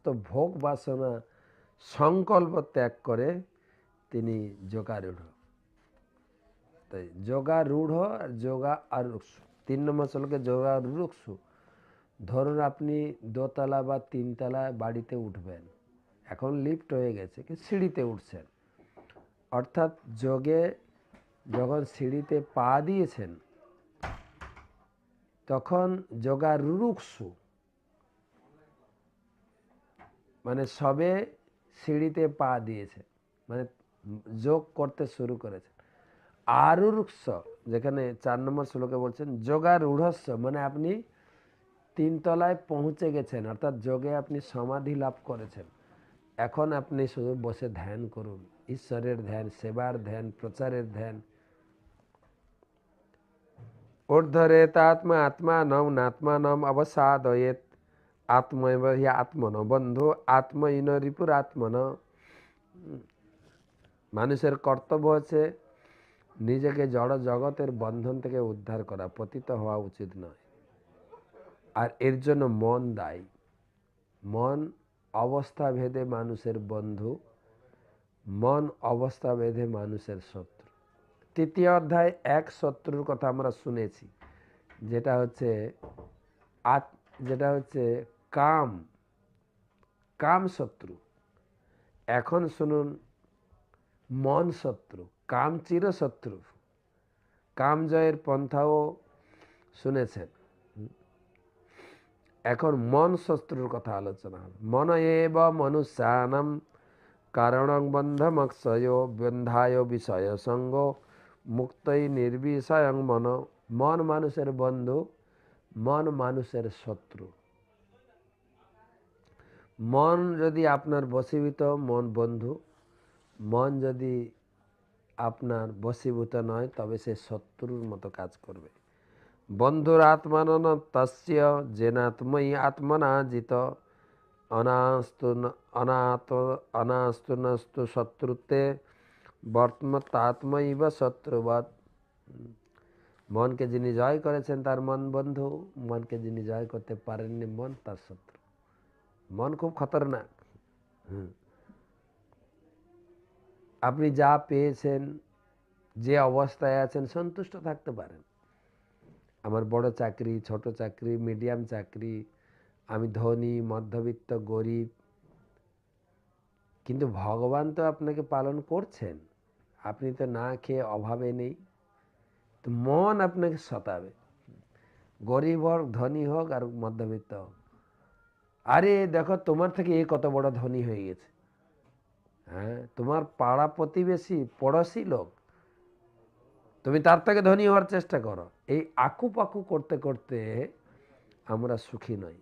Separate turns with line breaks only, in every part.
সমস্ত ভোগ বাসনা সংকল্প ত্যাগ করে তিনি যোগারূঢ়। তাই যোগারূঢ় আর যোগা আরুক্ষু তিন নম্বর শ্লোকে যোগারুক্ষু ধরুন আপনি দোতলা বা তিনতলায় বাড়িতে উঠবেন, এখন লিফট হয়ে গেছে কি সিঁড়িতে উঠছেন। অর্থাৎ যোগে যখন সিঁড়িতে পা দিয়েছেন, তখন যোগারুক্ষু মানে সবে সিঁড়িতে পা দিয়েছে মানে যোগ করতে শুরু করেছে। আরুরুক্ষ, যেখানে চার নম্বর শ্লোকে বলছেন, যোগারূঢ়স্য মানে আপনি তিনতলায় পৌঁছে গেছেন, অর্থাৎ যোগে আপনি সমাধি লাভ করেছেন। এখন আপনি শুধু বসে ধ্যান করুন, ঈশ্বরের ধ্যান, সেবার ধ্যান, প্রচারের ধ্যান। ঊর্ধ্বরেত আত্মা আত্মা নম নাত্মা নম অবসাদয়েত। আত্মৈব হি আত্মন, বন্ধু আত্মইন রিপুর আত্মন। মানুষের কর্তব্য হচ্ছে নিজেকে জড় জগতের বন্ধন থেকে উদ্ধার করা, পতিত হওয়া উচিত নয়। আর এর জন্য মন দায়ী। মন অবস্থা ভেদে মানুষের বন্ধু, মন অবস্থা ভেদে মানুষের শত্রু। তৃতীয় অধ্যায়, এক শত্রুর কথা আমরা শুনেছি, যেটা হচ্ছে আত, যেটা হচ্ছে কাম কাম শত্রু। এখন শুনুন, মন শত্রু, কাম চির শত্রু। কাম জয়ের পন্থাও শুনেছেন। এখন মন শত্রুর কথা আলোচনা হল। মন এব মনুষ্যানম কারণং বন্ধমক্ষয় বন্ধায় বিষয় সঙ্গ মুক্তই নির্বিষয়ং মন। মন মানুষের বন্ধু, মন মানুষের শত্রু। মন যদি আপনার বশীভূত, মন বন্ধু, মন যদি আপনার বশীভূত নয়, তবে সে শত্রুর মতো কাজ করবে। বন্ধুর আত্মানন তস্য জেনাত্ময়ী আত্মনা জিত অনাস্তু অনাত, অনাস্তু নস্তু শত্রুতে বর্তমতাত্মৈব শত্রুবৎ। মনকে যিনি জয় করেছেন, তার মন বন্ধু। মনকে যিনি জয় করতে পারেননি, মন তার শত্রু। মন খুব খতরনাক। আপনি যা পেয়েছেন, যে অবস্থায় আছেন, সন্তুষ্ট থাকতে পারেন। আমার বড় চাকরি, ছোট চাকরি, মিডিয়াম চাকরি, আমি ধনী, মধ্যবিত্ত, গরিব। কিন্তু ভগবান তো আপনাকে পালন করছেন। আপনি তো না খেয়ে অভাবে নেই। তো মন আপনাকে সতাবে। গরিব হোক, ধনী হোক, আর মধ্যবিত্ত হোক। আরে দেখো, তোমার থেকে এ কত বড় ধনী হয়ে গেছে। হ্যাঁ তোমার পাড়া প্রতিবেশী, পড়োশি লোক, তুমি তার থেকে ধনী হওয়ার চেষ্টা করো। এই আকু পাকু করতে করতে আমরা সুখী নই।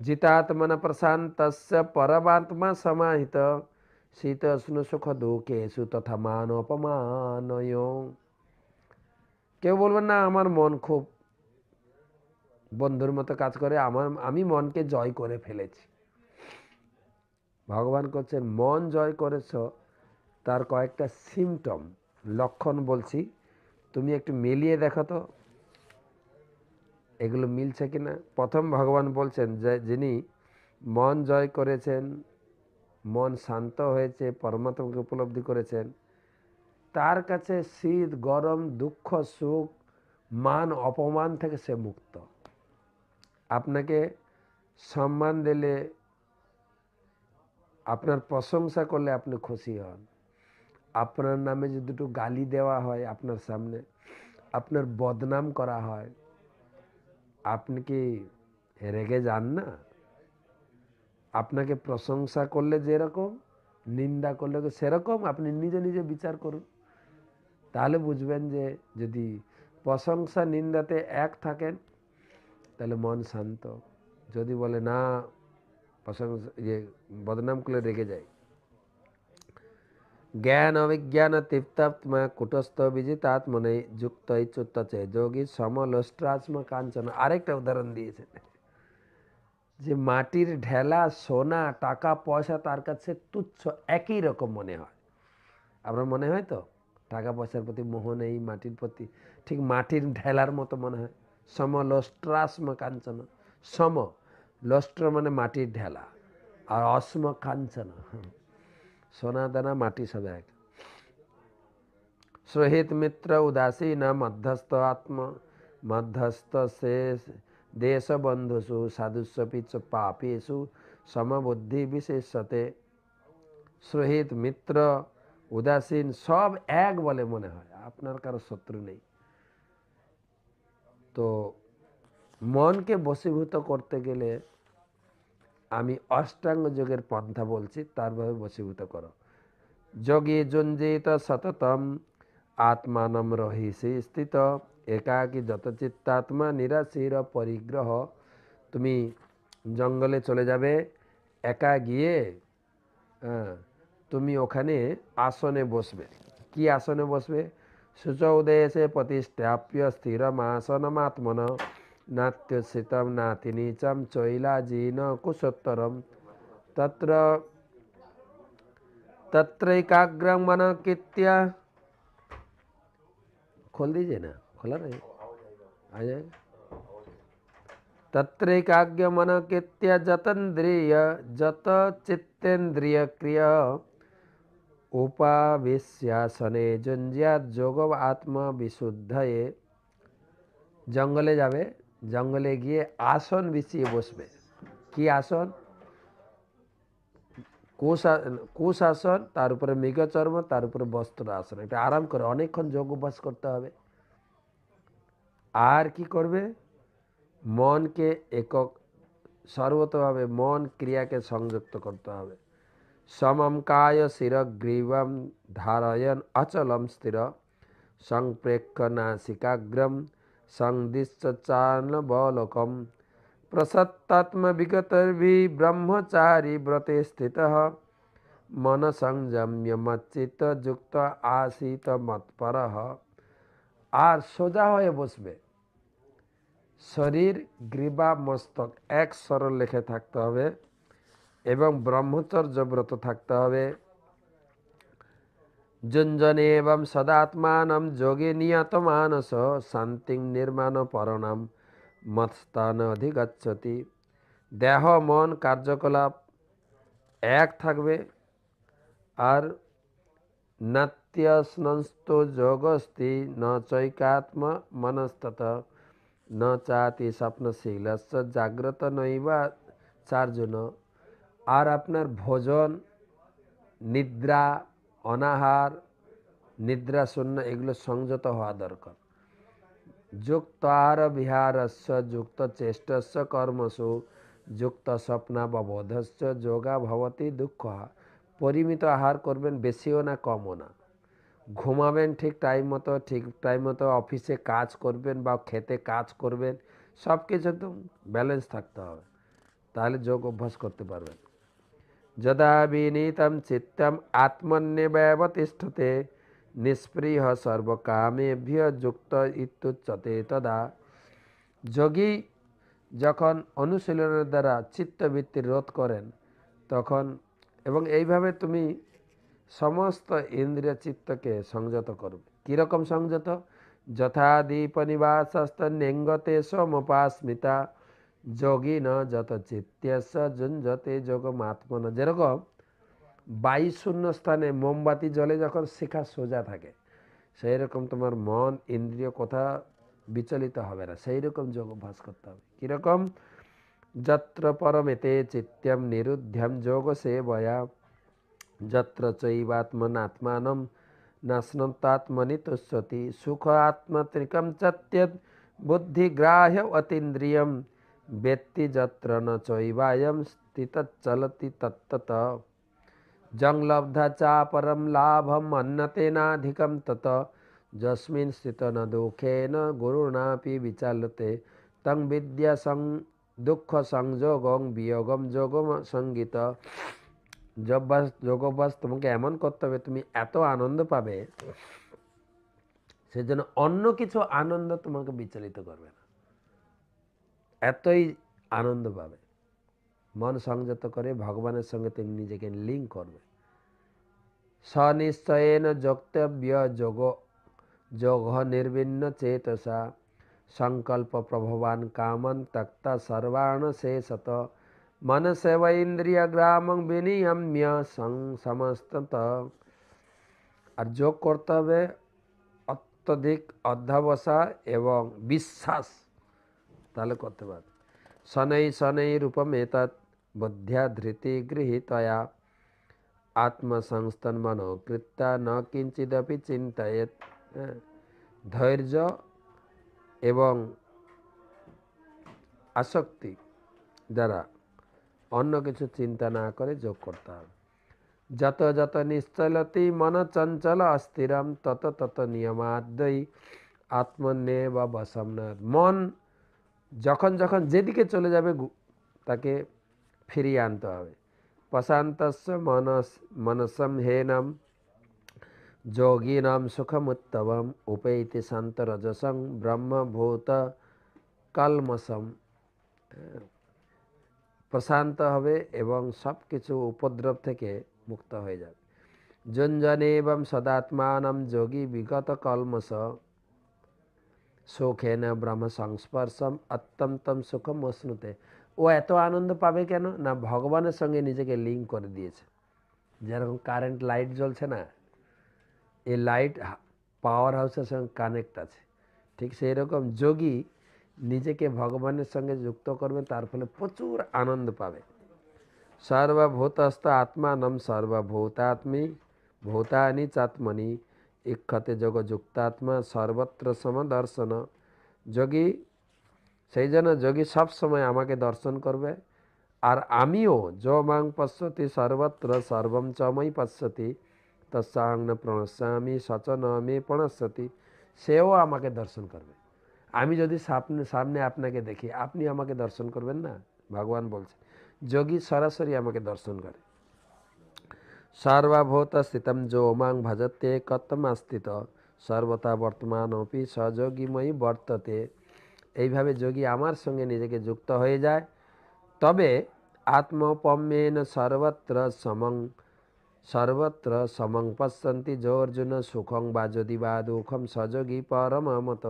জিতাত্মন প্রশান্ত পরমাত্মা সমাহিত। শীত উষ্ণ সুখ দুঃখেশু তথা মান অপমান কেউ বলবেন না, আমার মন খুব বন্ধুর মতো কাজ করে, আমার, আমি মনকে জয় করে ফেলেছি। ভগবান করছেন, মন জয় করেছ, তার কয়েকটা সিমটম লক্ষণ বলছি। তুমি একটু মিলিয়ে দেখো তো, এগুলো মিলছে কি না প্রথম ভগবান বলছেন যে, যিনি মন জয় করেছেন, মন শান্ত হয়েছে, পরমাত্মাকে উপলব্ধি করেছেন, তার কাছে শীত, গরম, দুঃখ, সুখ, মান, অপমান থেকে সে মুক্ত। আপনাকে সম্মান দিলে আপনার প্রশংসা করলে আপনি খুশি হন। আপনার নামে যদি দুটো গালি দেওয়া হয় আপনার সামনে, আপনার বদনাম করা হয়, আপনি কি রেগে যান না? আপনাকে প্রশংসা করলে যেরকম, নিন্দা করলে সেরকম? আপনি নিজে নিজে বিচার করুন। তাহলে বুঝবেন যে যদি প্রশংসা, নিন্দাতে এক থাকেন তাহলে মন শান্ত। যদি বলে, না প্রশংসা ইয়ে বদনাম করলে রেগে যায়। জ্ঞান অভিজ্ঞান তৃপ্তাত্মা কুটস্থ বিজিতাত্মনে যুক্ত ইচ্যুত্তচে যোগী সমলস্ট্রাত্ম কাঞ্চন। আরেকটা উদাহরণ দিয়েছেন যে মাটির ঢেলা, সোনা, টাকা, পয়সা তার কাছে তুচ্ছ, একই রকম মনে হয়। আপনার মনে হয় তো? টাকা, পয়সার প্রতি মোহ নেই, মাটির প্রতি, ঠিক মাটির ঢেলার মতো মনে হয়। সমলস্ট্রাস্ম কাঞ্চন সম লস্ট্র মানে মাটির ঢেলা আর অস্ম কাঞ্চনা সোনা দানা মাটি সব এক সহিত মিত্র উদাসীন মধ্যস্থ আত্ম মধ্যস্থ শেষ দেশ বন্ধুষু সাধুস্বপি চ পাপেষু সমবুদ্ধি বিশেষতে সহিত মিত্র উদাসীন সব এক বলে মনে হয় আপনার কারও শত্রু নেই তো মনকে বশীভূত করতে গেলে আমি অষ্টাঙ্গ যোগের পন্থা বলছি তারভাবে বশীভূত করো। যোগী যুঞ্জিত সততম আত্মানম রহিসি স্থিত, একাকী যত চিত্তাত্মা নিরাশির পরিগ্রহ, তুমি জঙ্গলে চলে যাবে, একা গিয়ে তুমি ওখানে আসনে বসবে। কি আসনে বসবে? शुचौदेशे प्रतिष्ठाप्य स्थिरमासनमात्मन। नात्युत्सितं नातिनीचं चैलाजीन कुशोत्तरं तत्र तत्रैकाग्रं मनकित्या खोल दीजिए ना, खोला नहीं। आ जाएगा तत्रैकाग्र मनकित्य जतन्द्रिय, जत चित्तेन्द्रिय क्रिया উপাবেশ্যাসনে জঞ্জিয়াত যোগ আত্মা বিশুদ্ধয়ে জঙ্গলে যাবে জঙ্গলে গিয়ে আসন বিছিয়ে বসবে কি আসন কুশা- কুশাসন তার উপরে মৃগচর্ম তার উপরে বস্ত্র আসন এটা আরাম করে অনেকক্ষণ যোগ অভ্যাস করতে হবে আর কি করবে মনকে একক সর্বতভাবে মন ক্রিয়াকে সংযুক্ত করতে হবে সমম কায় শির গ্রীবম ধারয়ন অচলম স্থির সংপ্রেক্ষ নাসিকাগ্রম সংদিশ্চ চানবলোকম प्रसत्तात्म विगतर्भि ब्रह्मचारी व्रते स्थितः मन संयम्य मच्चित যুক্ত আসিত মৎপরহ আর সোজা হয়ে বসবে শরীর গ্রীবা মস্তক এক সরল লেখে থাকতে হবে এবং ব্রত থাকতে হবে। যুঞ্জনে এবং সদাত্মানম যোগে নিয়ত মানস শান্তি নির্মাণ পরণম মৎস্থান অধিগচ্ছতি। দেহ, মন, কার্যকলাপ এক থাকবে। আর নাত্যস্নস্ত যোগস্তি ন চৈকাত্ম মনস্তত ন চাতি স্বপ্নশীলস্য জাগ্রত নৈবা চারজন। আর আপনার ভোজন, নিদ্রা, অনাহার, নিদ্রা শূন্য এগুলো সংযত হওয়া দরকার। যুক্তার বিহারস্য, যুক্ত চেষ্টস্য কর্মসু, যুক্ত স্বপ্নাববোধস্য, যোগা ভবতি দুঃখ। পরিমিত আহার করবেন বেশিও না, কমও না। ঘুমাবেন ঠিক টাইম মতো, ঠিক টাইম মতো অফিসে কাজ করবেন বা খেতে কাজ করবেন সব কিছু একদম ব্যালেন্স থাকতে হবে। তাহলে যোগ অভ্যাস করতে পারবেন। যদা বিনীতম চিত্তম আত্মন্যবেব তিষ্ঠতে নিষ্পৃহ সর্বকামেভ্য যুক্ত ইত্যুচ্যতে তদা যোগী যখন অনুশীলনের দ্বারা চিত্তবৃত্তির রোধ করেন, তখন এবং এইভাবে তুমি সমস্ত ইন্দ্রিয় চিত্তকে সংযত করবে। কীরকম সংযত? যথা দীপ নিবাসস্ত নেঙ্গতে সমপাস্মিতা যোগী ন যত চিত্তস্য যুঞ্জতে যোগমাত্মন যেরকম বায়ু শূন্য স্থানে মোমবাতি জলে যখন শিখা সোজা থাকে সেই রকম তোমার মন, ইন্দ্রিয় কথা বিচলিত হবে না সেই রকম যোগ অভ্যাস করতে হবে। কীরকম? যত্র পরমেতে চিত্যম নিরুদ্ধ্যম যোগ সেবয়া। যত্র চৈবাত্মনাত্মানম নাশ্নতাত্মনি তুষ্যতি সুখ আত্মত্রিকম চত্যদ বুদ্ধিগ্রাহ্য অতীন্দ্রিয়ম। ব্যক্তি যত্র ন চৈবায়ম স্থিতচলতি তত্তত। জংলব্ধা চা পরম লাভম অন্নতেনাধিকম তত। যস্মিন স্থিত ন দুঃখেন গুরুণাপি বিচালতে। তং বিদ্যা সং দুঃখ সংযোগং বিয়োগম যোগম সংগীত। যোগাভ্যাস যোগাভ্যাস তোমাকে এমন করতে হবে, তুমি এত আনন্দ পাবে, সেজন্য অন্য কিছু আনন্দ তোমাকে বিচলিত করবে না। এতই আনন্দ পাবে। মন সংযত করে ভগবানের সঙ্গে তুমি নিজেকে লিঙ্ক করবে। সনিশ্চয়েন যোক্তব্য যোগ যোগ নির্বিন্ন চেতসা, সংকল্প প্রভবান কামন তক্ত সর্বাণ শেষত। মনসেব ইন্দ্রিয় গ্রাম বিনিয়ম্য সমস্ত আর যোগ করতে হবে অত্যধিক অধ্যাবসা এবং বিশ্বাস। তাহলে করতে পারবে। শनै শनै রূপম এতৎ বুদ্ধ্যা ধৃতি গৃহীতয়া। আত্মসংস্তন মনো কৃত্যা ন কিঞ্চিদপি চিন্তয়েত। হ্যাঁ, ধৈর্য এবং আসক্তি দ্বারা অন্য কিছু চিন্তা না করে যোগ করতে হবে। যত যত নিশ্চলতি মন চঞ্চল অস্থিরম তত তত নিয়মাদ্যই আত্মনে বা বসমনাথ মন যখন যখন যেদিকে চলে যাবে তাকে ফিরিয়ে আনতে হবে। প্রশান্তস্য মনস, মনসম হেনম যোগীনাম সুখমুত্তমম উপৈতি শান্তরজসং ব্রহ্মভূত কলমসম। প্রশান্ত হবে এবং সব কিছু উপদ্রব থেকে মুক্ত হয়ে যাবে। জঞ্জনে এবং সদাত্মানম যোগী বিগত কলমস সুখেন ব্রহ্ম সংস্পর্শম অত্যন্তম সুখম অশ্নুতে। ও এত আনন্দ পাবে কেন? না, ভগবানের সঙ্গে নিজেকে লিঙ্ক করে দিয়েছে। যেরকম কারেন্ট লাইট জ্বলছে না, এই লাইট পাওয়ার হাউসের সঙ্গে কানেক্ট আছে। ঠিক সেই রকম যোগী নিজেকে ভগবানের সঙ্গে যুক্ত করবে, তার ফলে প্রচুর আনন্দ পাবে। সর্বভূতস্থ আত্মানম সর্বভূতাত্মী, ভূতানি চাত্মনি। ইক্ষতে যোগ যুক্তাত্মা সর্বত্র সমদর্শন যোগী সেই জন্য যোগী সব সময় আমাকে দর্শন করবে আর আমিও য মাং পশ্যতি সর্বত্র সর্বম চমই পশ্যতি তৎসাং ন প্রণশ্যামি সচ ন মে প্রণশ্যতি সেও আমাকে দর্শন করবে আমি যদি সামনে সামনে আপনাকে দেখি আপনি আমাকে দর্শন করবেন না ভগবান বলছে যোগী সরাসরি আমাকে দর্শন করে সর্বভূত স্থিতম যো মাং ভজতে কতমাস্থিত সর্বতা বর্তমান অপি সযোগীময়ী বর্ততে। এইভাবে যোগী আমার সঙ্গে নিজেকে যুক্ত হয়ে যায়। তবে আত্মপম্যেন সর্বত্র সমং সর্বত্র সমং পশ্যন্তি যো অর্জুন সুখং বা যদি বা দুঃখম সযোগী পরমত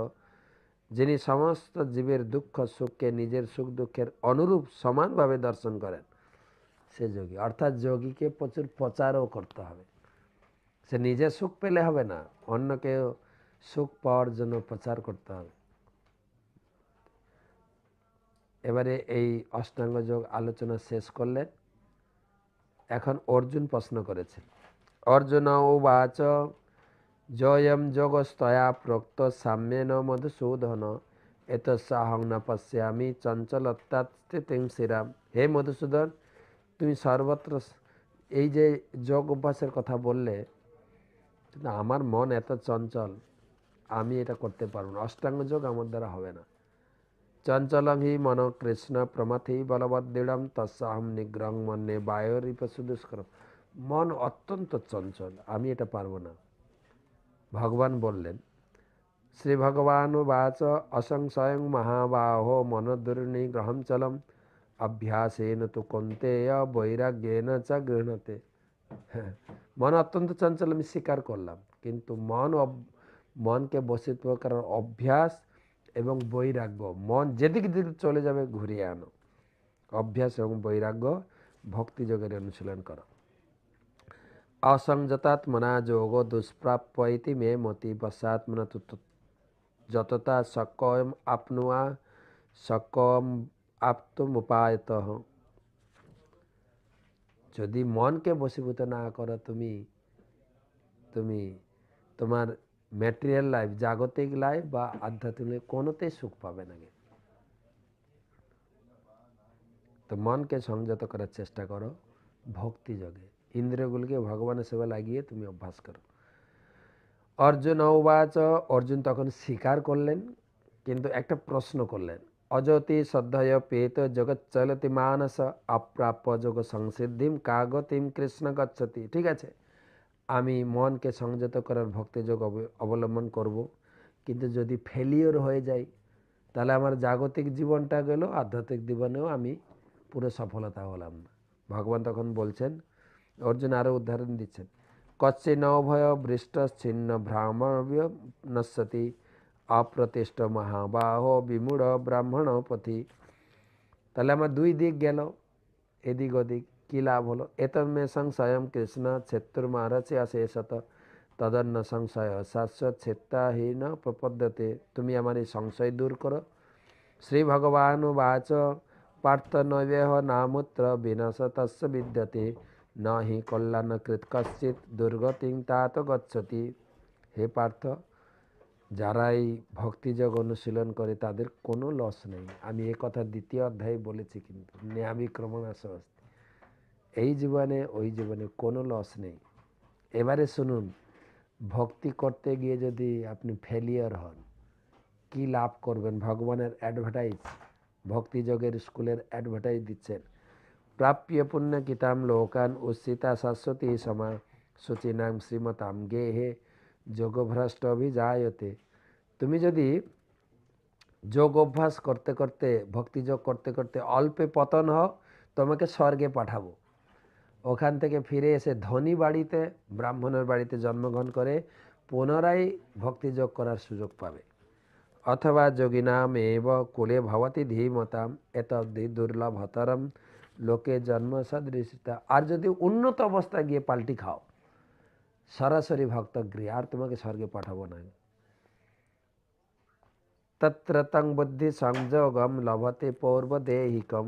যিনি সমস্ত জীবের দুঃখ সুখকে নিজের সুখ দুঃখের অনুরূপ সমানভাবে দর্শন করেন। সে যোগী। অর্থাৎ যোগীকে প্রচুর প্রচারও করতে হবে। সে নিজে সুখ পেলে হবে না, অন্যকেও সুখ পাওয়ার জন্য প্রচার করতে হবে। এবারে এই অষ্টাঙ্গ যোগ আলোচনা শেষ করলেন। এখন অর্জুন প্রশ্ন করেছেন। অর্জুন উবাচ, জয়ম যোগস্তয়া প্রোক্ত সাম্যেন মধুসূদন এত সাহং না পশ্যামি চঞ্চলত্যাৎ স্থিতিং শ্রীরাম হে মধুসূদন তুমি সর্বত্র এই যে যোগ অভ্যাসের কথা বললে, কিন্তু আমার মন এত চঞ্চল, আমি এটা করতে পারব না। অষ্টাঙ্গ যোগ আমার দ্বারা হবে না। চঞ্চলং হি মন কৃষ্ণ প্রমথি বলবদ্দৃঢ়ম তৎসাহম নিগ্রহ মন্যে বায়রিপ সুদুষ্করম মন অত্যন্ত চঞ্চল, আমি এটা পারব না। ভগবান বললেন শ্রী ভগবান বাচ অসংশয়ং মহাবাহো মনোদুর্নিগ্রহম চলম অভ্যাসেন তু কন্তেয় বৈরাগ্যেন চ হ্যাঁ মন অত্যন্ত চঞ্চল আমি স্বীকার করলাম কিন্তু মন মনকে বসিত করার অভ্যাস এবং বৈরাগ্য মন যেদিকে দিকে চলে যাবে ঘুরিয়ে আনো অভ্যাস এবং বৈরাগ্য ভক্তি যোগের অনুশীলন করো অসংযতাত্মনা যোগ দুষ্প্রাপ্য ইতি মে মতি বসাত্মনা যততা সকম আপনুয়া সকম আপ্তমুপায়ত যদি মনকে বশীভূত না করো তুমি তুমি তোমার ম্যাটেরিয়াল লাইফ জাগতিক লাইফ বা আধ্যাত্মিক কোনোতেই সুখ পাবে না তো মনকে সংযত করার চেষ্টা করো, ভক্তি যোগে ইন্দ্রিয়গুলিকে ভগবানের সেবা লাগিয়ে তুমি অভ্যাস করো। অর্জুন উবাচ অর্জুন তখন স্বীকার করলেন, কিন্তু একটা প্রশ্ন করলেন অযতি শ্রদ্ধয় পেত জগৎ চলতি মানস অপ্রাপ্য যোগ সংসিদ্ধিম কাগতিম কৃষ্ণ গচ্ছতি ঠিক আছে? আমি মনকে সংযত করার ভক্তিযোগ অব- অবলম্বন করব। কিন্তু যদি ফেলিওর হয়ে যাই তাহলে আমার জাগতিক জীবনটা গেল, আধ্যাত্মিক জীবনেও আমি পুরো সফলতা হলাম। না ভগবান তখন বলছেন, অর্জুন আরও উদাহরণ দিচ্ছেন কচ্ছে নভয় বৃষ্ট ছিন্ন ভ্রামব্য নশ্যতি অপ্রতিষ্ঠ মহাবাহ বিমূঢ় ব্রাহ্মণ পথি তাহলে আমার দুই দিক গেল এদিক ওদিক কী লাভ হলো এতমে সংশয়ম কৃষ্ণ ছেত্তুর মারছে অশেষত তদন্য সংশয় শাশ্বত ছেত্তাহীন প্রপদ্যতে তুমি আমার এই সংশয় দূর করো শ্রী ভগবান বাচ পার্থ নৈবেহ নামূত্র বিনাশ তস্য বিদ্যতে ন হি কল্যাণকৃত কশ্চিৎ দুর্গতিং তাত গচ্ছতি হে পার্থ যারা এই ভক্তিযোগ অনুশীলন করে, তাদের কোনো লস নেই। আমি এ কথা দ্বিতীয় অধ্যায়ে বলেছি কিন্তু ন্যাবিক্রমণ আসস্তি এই জীবনে, ওই জীবনে কোনো লস নেই। এবারে শুনুন, ভক্তি করতে গিয়ে যদি আপনি ফেলিয়ার হন, কি লাভ করবেন? ভগবানের অ্যাডভার্টাইজ ভক্তিযোগের স্কুলের অ্যাডভার্টাইজ দিচ্ছেন। প্রাপ্য পুণ্য কিতাম লোকান উচ্ছিতা শাশ্বতী সমা শুচিনাম শ্রীমতাম গেহে যোগভ্রষ্ট অভিজায়তে তুমি যদি যোগ অভ্যাস করতে করতে ভক্তিযোগ করতে করতে অল্পে পতন হও, তোমাকে স্বর্গে পাঠাবো। ওখান থেকে ফিরে এসে ধনী বাড়িতে, ব্রাহ্মণের বাড়িতে জন্মগ্রহণ করে পুনরায় ভক্তিযোগ করার সুযোগ পাবে। অথবা যোগিনাম এব কুলে ভবতি ধীমতাম এতব্দি দুর্লভতরম, লোকে জন্ম সদৃশিতা। আর যদি উন্নত অবস্থায় গিয়ে পাল্টি খাও সরাসরি ভক্ত গৃহ আর তোমাকে স্বর্গে পাঠাবো না তত্র তং বুদ্ধি সংযোগম লভতে পৌর্বদেহিকম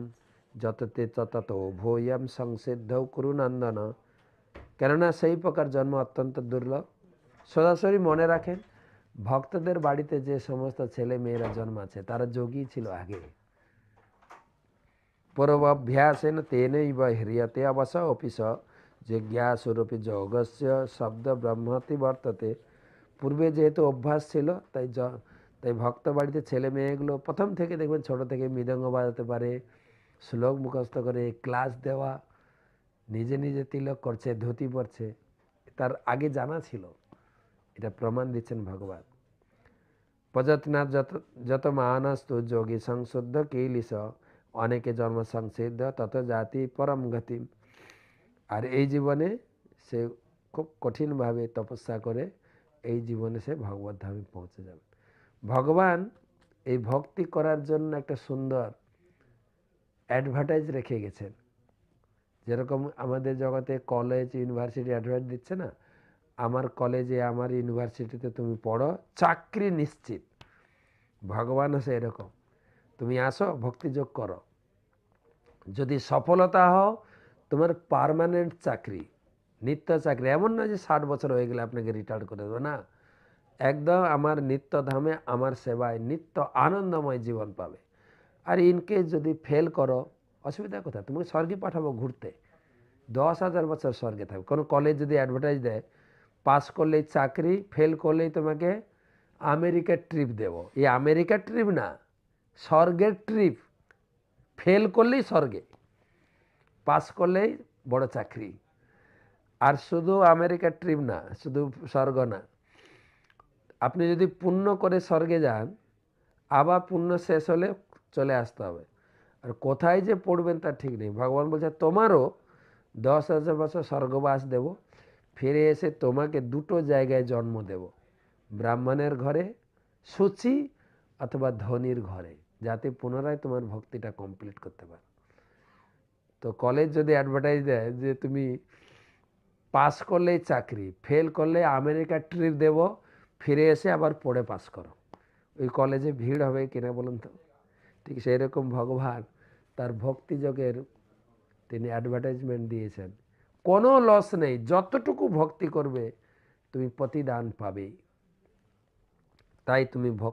যততে তত ভূয়ম সংসিদ্ধ কুরু নন্দন কেননা সেই প্রকার জন্ম অত্যন্ত দুর্লভ সরাসরি মনে রাখেন ভক্তদের বাড়িতে যে সমস্ত ছেলে মেয়েরা জন্মাচ্ছে তারা যোগী ছিল আগে পূর্বাভ্যাসেন তেনৈব হ্রিয়তে অবস অপিস জিজ্ঞাসুরূপী যোগস্য শব্দ ব্রহ্মতি বর্ততে। পূর্বে যেহেতু অভ্যাস ছিল, তাই তাই ভক্ত বাড়িতে ছেলে মেয়েগুলো প্রথম থেকে দেখবেন ছোট থেকে মৃদঙ্গ বাজাতে পারে, শ্লোক মুখস্থ করে, ক্লাস দেওয়া, নিজে নিজে তিলক করছে, ধুতি পরছে, তার আগে জানা ছিল। এটা প্রমাণ দিচ্ছেন ভগবান। প্রযত্নাথ যত যত মানস্তু যোগী সংশুদ্ধ কিলিস, অনেকে জন্ম সংসিদ্ধ, তত জাতি পরম গতি আর এই জীবনে সে খুব কঠিনভাবে তপস্যা করে এই জীবনে সে ভগবত ধামে পৌঁছে যাবে। ভগবান এই ভক্তি করার জন্য একটা সুন্দর অ্যাডভার্টাইজ রেখে গেছেন। যেরকম আমাদের জগতে কলেজ ইউনিভার্সিটি অ্যাডভার্টাইজ দিচ্ছে না? আমার কলেজে আমার ইউনিভার্সিটিতে তুমি পড়ো, চাকরি নিশ্চিত। ভগবান আছে এরকম তুমি আসো, ভক্তিযোগ করো। যদি সফলতা হও তোমার পার্মানেন্ট চাকরি নিত্য চাকরি, এমন না যে ষাট বছর হয়ে গেলে আপনাকে রিটায়ার করে দেবো, না। একদম আমার নিত্য ধামে আমার সেবায় নিত্য আনন্দময় জীবন পাবে। আর ইনকেস যদি ফেল করো, অসুবিধা কোথায়? তোমাকে স্বর্গে পাঠাবো ঘুরতে। দশ হাজার বছর স্বর্গে থাকবে। কোনো কলেজ যদি অ্যাডভার্টাইজ দেয় পাস করলেই চাকরি ফেল করলেই তোমাকে আমেরিকার ট্রিপ দেব। এই আমেরিকার ট্রিপ না, স্বর্গের ট্রিপ ফেল করলেই স্বর্গে। পাস করলেই বড় চাকরি। আর শুধু আমেরিকার ট্রিপ না, শুধু স্বর্গ না। আপনি যদি পুণ্য করে স্বর্গে যান, আবার পুণ্য শেষ হলে চলে আসতে হবে। আর কোথায় যে পড়বেন তার ঠিক নেই। ভগবান বলছে, তোমারও দশ হাজার বছর স্বর্গবাস দেব। ফিরে এসে তোমাকে দুটো জায়গায় জন্ম দেব। ব্রাহ্মণের ঘরে সূচি অথবা ধনির ঘরে। যাতে পুনরায় তোমার ভক্তিটা কমপ্লিট করতে পারো। তো কলেজ যদি অ্যাডভার্টাইজ দেয় যে তুমি পাস করলেই চাকরি ফেল করলে আমেরিকা ট্রিপ দেব, ফিরে এসে আবার পড়ে পাস করো। ওই কলেজে ভিড় হবে কিনা বলুন তো? ঠিক সেই রকম ভগবান তার ভক্তিযোগের তিনি অ্যাডভার্টাইজমেন্ট দিয়েছেন। কোনো লস নেই, যতটুকু ভক্তি করবে, তুমি প্রতিদান পাবেই তাই তুমি ভক্তি